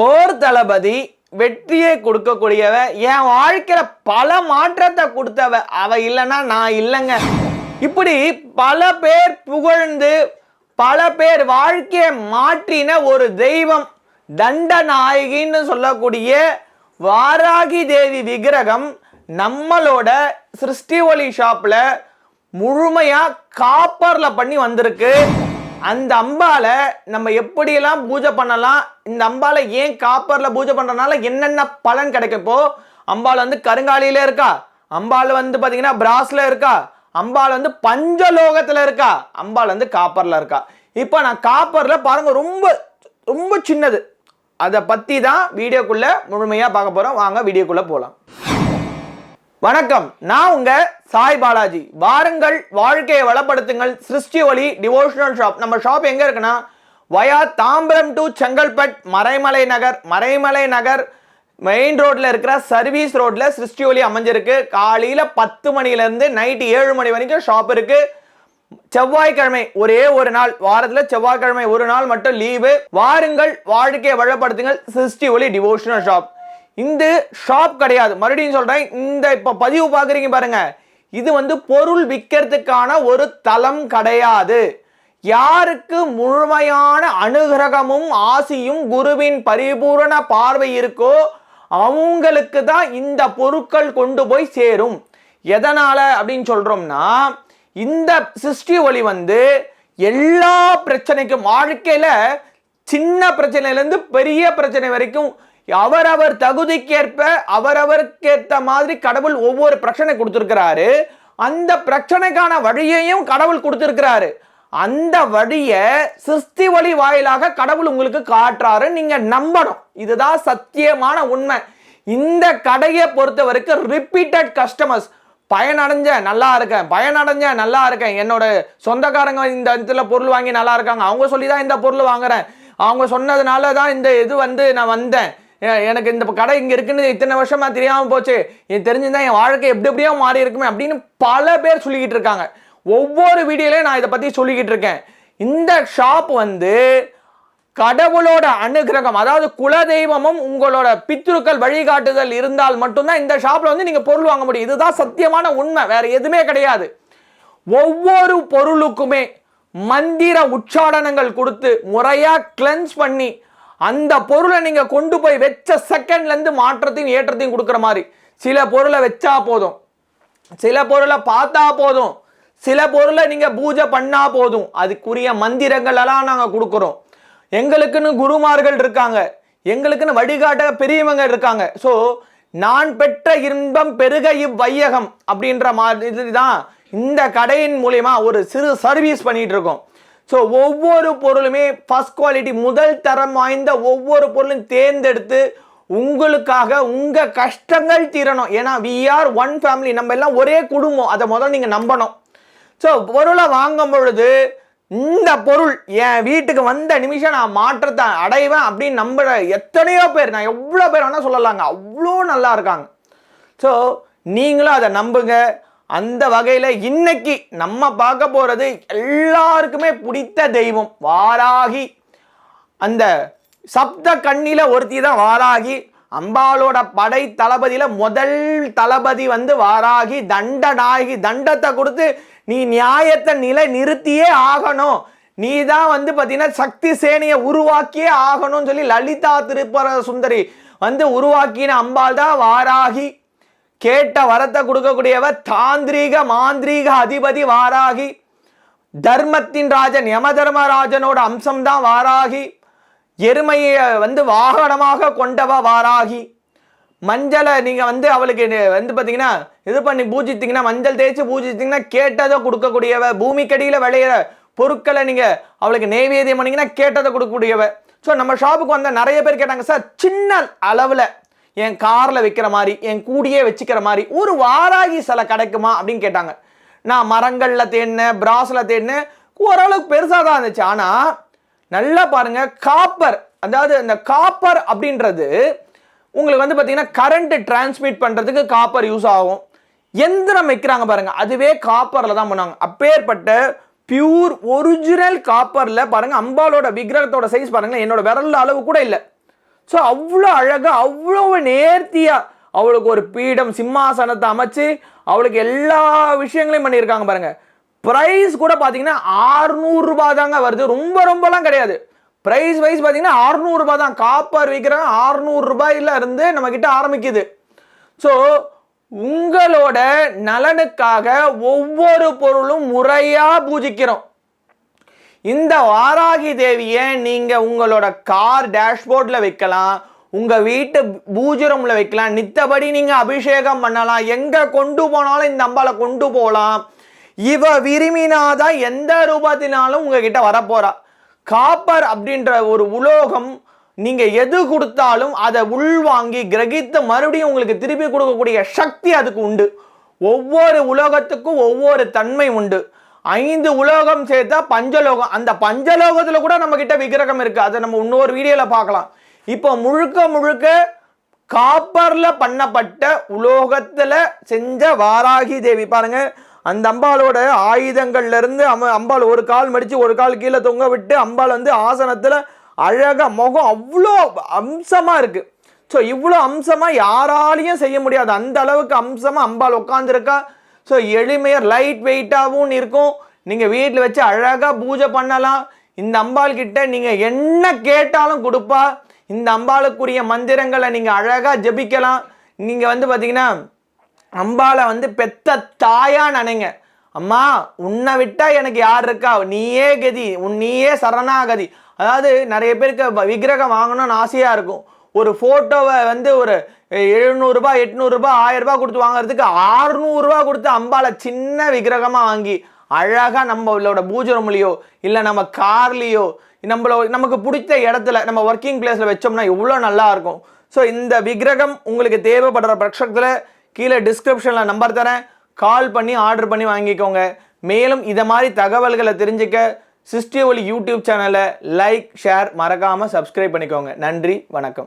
போர் தளபதி வெற்றியை கொடுக்கக்கூடியவ என் வாழ்க்கையில பல மாற்றத்தை கொடுத்தவ அவ இல்லைன்னா நான் இல்லைங்க. இப்படி பல பேர் புகழ்ந்து பல பேர் வாழ்க்கையை மாற்றின ஒரு தெய்வம் தண்டநாயகின்னு சொல்லக்கூடிய வாராகி தேவி விக்கிரகம் நம்மளோட சிருஷ்டி ஒலி ஷாப்பில் முழுமையாக காப்பரில் பண்ணி வந்திருக்கு. அந்த அம்பால நம்ம எப்படியெல்லாம் பூஜை பண்ணலாம்? இந்த அம்பால ஏன் காப்பர்ல பூஜை பண்றதுனால என்னென்ன பலன் கிடைக்கப்போ அம்பாள் வந்து கருங்காலியில இருக்கா? அம்பாள் வந்து பாத்தீங்கன்னா பிராஸ்ல இருக்கா? அம்பாள் வந்து பஞ்சலோகத்துல இருக்கா? அம்பாள் வந்து காப்பர்ல இருக்கா? இப்போ நான் காப்பர்ல பாருங்க ரொம்ப ரொம்ப சின்னது. அதை பத்தி தான் வீடியோக்குள்ள முழுமையா பார்க்க போறோம். வாங்க வீடியோக்குள்ள போலாம். வணக்கம். நான் உங்க சாய் பாலாஜி. வாருங்கள் வாழ்க்கையை வளப்படுத்துங்கள். சிருஷ்டி ஒளி டிவோஷனல் ஷாப் நம்ம ஷாப் எங்க இருக்குன்னா via Tambaram to Chengalpattu Maraimalai Nagar Maraimalai Nagar main ரோட்ல இருக்கிற சர்வீஸ் ரோட்ல சிருஷ்டி ஒளி அமைஞ்சிருக்கு. காலையில பத்து மணிலேருந்து நைட்டு நைட் ஏழு மணி வரைக்கும் ஷாப் இருக்கு. செவ்வாய்க்கிழமை ஒரே ஒரு நாள் வாரத்துல செவ்வாய்க்கிழமை ஒரு நாள் மட்டும் லீவு வாருங்கள் வாழ்க்கையை வளப்படுத்துங்கள். சிருஷ்டி ஒளி டிவோஷனல் ஷாப் இந்த ஷாப் கிடையாது. மறுபடியும் சொல்றேன் இந்த இப்ப பதிவு பாக்குறீங்க பாருங்க. இது வந்து பொருள் விற்கிறதுக்கான ஒரு தளம் கிடையாது. யாருக்கு முழுமையான அனுகிரகமும் ஆசியும் குருவின் பரிபூரண பார்வை இருக்கோ அவங்களுக்கு தான் இந்த பொருட்கள் கொண்டு போய் சேரும். எதனால அப்படின்னு சொல்றோம்னா இந்த சிருஷ்டி ஒளி வந்து எல்லா பிரச்சனைக்கும் வாழ்க்கையில சின்ன பிரச்சனையிலேருந்து பெரிய பிரச்சனை வரைக்கும் அவரவர் தகுதிக்கேற்ப அவரவருக்கேற்ற மாதிரி கடவுள் ஒவ்வொரு பிரச்சனை கொடுத்துருக்கிறாரு. அந்த பிரச்சனைக்கான வழியையும் கடவுள் கொடுத்துருக்கிறாரு. அந்த வழியை சிருஷ்டி வழி வாயிலாக கடவுள் உங்களுக்கு காட்டுறாரு நீங்க நம்பணும். இதுதான் சத்தியமான உண்மை. இந்த கடையை பொறுத்த வரைக்கும் ரிப்பீட்டட் கஸ்டமர்ஸ் பயனடைஞ்ச நல்லா இருக்கேன் பயனடைஞ்ச நல்லா இருக்கேன். என்னோட சொந்தக்காரங்க இந்த இடத்துல பொருள் வாங்கி நல்லா இருக்காங்க. அவங்க சொல்லி தான் இந்த பொருள் வாங்குறேன். அவங்க சொன்னதுனால தான் இந்த இது வந்து நான் வந்தேன். எனக்கு இந்த கடை இங்கே இருக்குன்னு இத்தனை வருஷமாக தெரியாமல் போச்சு. எனக்கு தெரிஞ்சிருந்தா என் வாழ்க்கை எப்படி எப்படியோ மாறி இருக்குமே அப்படின்னு பல பேர் சொல்லிக்கிட்டு இருக்காங்க. ஒவ்வொரு வீடியோலையும் நான் இதை பற்றி சொல்லிக்கிட்டு இருக்கேன். இந்த ஷாப் வந்து கடவுளோட அனுகிரகம் அதாவது குலதெய்வமும் உங்களோட பித்ருக்கள் வழிகாட்டுதல் இருந்தால் மட்டும்தான் இந்த ஷாப்பில் வந்து நீங்கள் பொருள் வாங்க முடியும். இதுதான் சத்தியமான உண்மை வேற எதுவுமே கிடையாது. ஒவ்வொரு பொருளுக்குமே மந்திர உச்சாடனங்கள் கொடுத்து முறையாக கிளென்ஸ் பண்ணி அந்த பொருளை நீங்கள் கொண்டு போய் வச்ச செகண்ட்லேருந்து மாற்றத்தையும் ஏற்றத்தையும் கொடுக்குற மாதிரி. சில பொருளை வச்சா போதும். சில பொருளை பார்த்தா போதும். சில பொருளை நீங்கள் பூஜை பண்ணால் போதும். அதுக்குரிய மந்திரங்களெல்லாம் நாங்கள் கொடுக்குறோம். எங்களுக்குன்னு குருமார்கள் இருக்காங்க. எங்களுக்குன்னு வழிகாட்ட பெரியவங்க இருக்காங்க. ஸோ நான் பெற்ற இன்பம் பெருக இவ்வையகம் அப்படின்ற மாதிரி தான் இந்த கடையின் மூலயமா ஒரு சிறு சர்வீஸ் பண்ணிகிட்டு இருக்கோம். ஸோ ஒவ்வொரு பொருளுமே ஃபஸ்ட் குவாலிட்டி முதல் தரம் வாய்ந்த ஒவ்வொரு பொருளும் தேர்ந்தெடுத்து உங்களுக்காக உங்கள் கஷ்டங்கள் தீரணும். ஏன்னா வி ஆர் ஒன் ஃபேமிலி நம்ம எல்லாம் ஒரே குடும்பம். அதை முதல்ல நீங்கள் நம்பணும். ஸோ பொருளை வாங்கும் பொழுது இந்த பொருள் என் வீட்டுக்கு வந்த நிமிஷம் நான் மாற்றத்தை அடைவேன் அப்படின்னு நம்புற எத்தனையோ பேர் நான் எவ்வளோ பேர் வேணால் சொல்லலாங்க. அவ்வளோ நல்லா இருக்காங்க. ஸோ நீங்களும் அதை நம்புங்க. அந்த வகையில் இன்னைக்கு நம்ம பார்க்க போகிறது எல்லாருக்குமே பிடித்த தெய்வம் வாராகி. அந்த சப்த கண்ணில ஒருத்தி தான் வாராகி. அம்பாலோட படை தளபதியில் முதல் தளபதி வந்து வாராகி. தண்ட தண்டத்தை கொடுத்து நீ நியாயத்தை நிலை நிறுத்தியே ஆகணும். நீ தான் வந்து பார்த்தீங்கன்னா சக்தி சேனையை உருவாக்கியே ஆகணும்னு சொல்லி லலிதா திருப்பர சுந்தரி வந்து உருவாக்கின அம்பாள் தான் வாராகி. கேட்ட வரத்தை கொடுக்கக்கூடியவ தாந்திரீக மாந்திரீக அதிபதி வாராகி. தர்மத்தின் ராஜன் யமதர்மராஜனோட அம்சம்தான் வாராகி. எருமையை வந்து வாகனமாக கொண்டவ வாராகி. மஞ்சளை நீங்கள் வந்து அவளுக்கு வந்து பார்த்தீங்கன்னா இது பண்ணி பூஜித்தீங்கன்னா மஞ்சள் தேய்ச்சி பூஜித்தீங்கன்னா கேட்டதை கொடுக்கக்கூடியவ பூமிக்கடியில் விளையிற பொருட்களை நீங்கள் அவளுக்கு நெய்வேதியம் பண்ணிங்கன்னா கேட்டதை கொடுக்கக்கூடியவ. ஸோ நம்ம ஷாப்புக்கு வந்த நிறைய பேர் கேட்டாங்க சார் சின்ன அளவில் என் காரில் வைக்கிற மாதிரி என் கூடியே வச்சுக்கிற மாதிரி ஒரு வாராகி சிலை கிடைக்குமா அப்படின்னு கேட்டாங்க. நான் மரங்களில் தேடினேன் பிராஸில் தேடினேன். ஓரளவுக்கு பெருசாக தான் இருந்துச்சு. ஆனால் நல்லா பாருங்கள் காப்பர் அதாவது இந்த காப்பர் அப்படின்றது உங்களுக்கு வந்து பார்த்தீங்கன்னா கரண்ட்டு டிரான்ஸ்மிட் பண்ணுறதுக்கு காப்பர் யூஸ் ஆகும். எந்திரம் வைக்கிறாங்க பாருங்கள் அதுவே காப்பரில் தான் பண்ணுவாங்க. அப்பேற்பட்ட பியூர் ஒரிஜினல் காப்பரில் பாருங்கள் அம்பாலோட விக்கிரகத்தோட சைஸ் பாருங்கள் என்னோட விரல் அளவு கூட இல்லை. ஸோ அவ்வளோ அழகாக அவ்வளோ நேர்த்தியாக அவளுக்கு ஒரு பீடம் சிம்மாசனத்தை அமைச்சு அவளுக்கு எல்லா விஷயங்களையும் பண்ணியிருக்காங்க பாருங்க. ப்ரைஸ் கூட பார்த்தீங்கன்னா ஆறுநூறுரூபா தாங்க வருது. ரொம்ப ரொம்பலாம் கிடையாது. ப்ரைஸ் வைஸ் பார்த்தீங்கன்னா 600 தான். காப்பர் விற்கிறாங்க 600 இருந்து நம்மக்கிட்ட ஆரம்பிக்குது. ஸோ உங்களோட நலனுக்காக ஒவ்வொரு பொருளும் முறையாக பூஜிக்கிறோம். இந்த வாராகி தேவியை நீங்கள் உங்களோட கார் டேஷ்போர்டில் வைக்கலாம் உங்கள் வீட்டு பூஜை வைக்கலாம் நித்தபடி நீங்கள் அபிஷேகம் பண்ணலாம் எங்கே கொண்டு போனாலும் இந்த அம்பாவை கொண்டு போகலாம். இவ விரும்பினாதான் எந்த ரூபத்தினாலும் உங்ககிட்ட வரப்போகிறா காப்பர் அப்படின்ற ஒரு உலோகம் நீங்கள் எது கொடுத்தாலும் அதை உள்வாங்கி கிரகித்து மறுபடியும் உங்களுக்கு திருப்பி கொடுக்கக்கூடிய சக்தி அதுக்கு உண்டு. ஒவ்வொரு உலோகத்துக்கும் ஒவ்வொரு தன்மை உண்டு. ஐந்து உலோகம் சேர்த்தா பஞ்சலோகம். அந்த பஞ்சலோகத்தில் கூட நம்ம கிட்ட விக்கிரகம் இருக்கு. அதை நம்ம இன்னொரு வீடியோல பார்க்கலாம். இப்போ முழுக்க முழுக்க காப்பர்ல பண்ணப்பட்ட உலோகத்துல செஞ்ச வாராகி தேவி. பாருங்க அந்த அம்பாளோட ஆயுதங்கள்ல இருந்து அம்ம- அம்பாள் ஒரு கால் மடிச்சு ஒரு கால் கீழே தொங்க விட்டு அம்பாள் வந்து ஆசனத்துல அழகா முகம் அவ்வளோ அம்சமா இருக்கு. ஸோ இவ்வளோ அம்சமா யாராலையும் செய்ய முடியாது. அந்த அளவுக்கு அம்சமா அம்பாள் உட்காந்துருக்கா ஸோ எளிமையாக லைட் வெயிட்டாகவும் இருக்கும். நீங்கள் வீட்டில் வச்சு அழகாக பூஜை பண்ணலாம். இந்த அம்பாள் கிட்ட நீங்கள் என்ன கேட்டாலும் கொடுப்பா. இந்த அம்பாளுக்குரிய மந்திரங்களை நீங்கள் அழகாக ஜெபிக்கலாம். நீங்கள் வந்து பார்த்தீங்கன்னா அம்பாளை வந்து பெத்த தாயான்னு நினைங்க. அம்மா உன்னை விட்டால் எனக்கு யார் இருக்கா? நீயே கதி உன் நீயே சரணாகதி. அதாவது நிறைய பேருக்கு வ- விக்கிரகம் வாங்கணும்னு ஆசையாக இருக்கும். ஒரு ஃபோட்டோவை வந்து ஒரு எழுநூறுபா எட்நூறுபா ஆயிரம் கொடுத்து வாங்குறதுக்கு ஆறுநூறுபா கொடுத்து அம்பாளை சின்ன விக்கிரகமாக வாங்கி அழகாக நம்மளோட பூஜை ரூம்லையோ இல்லை நம்ம கார்லேயோ நம்மளோ நமக்கு பிடிச்ச இடத்துல நம்ம ஒர்க்கிங் பிளேஸில் வச்சோம்னா எவ்வளோ நல்லா இருக்கும். ஸோ இந்த விக்கிரகம் உங்களுக்கு தேவைப்படுற பட்சத்தில் கீழே டிஸ்கிரிப்ஷனில் நம்பர் தரேன். கால் பண்ணி ஆர்டர் பண்ணி வாங்கிக்கோங்க. மேலும் இதை மாதிரி தகவல்களை தெரிஞ்சுக்க சிஸ்டி ஒலி யூடியூப் சேனலை லைக் ஷேர் மறக்காமல் சப்ஸ்கிரைப் பண்ணிக்கோங்க. நன்றி வணக்கம்.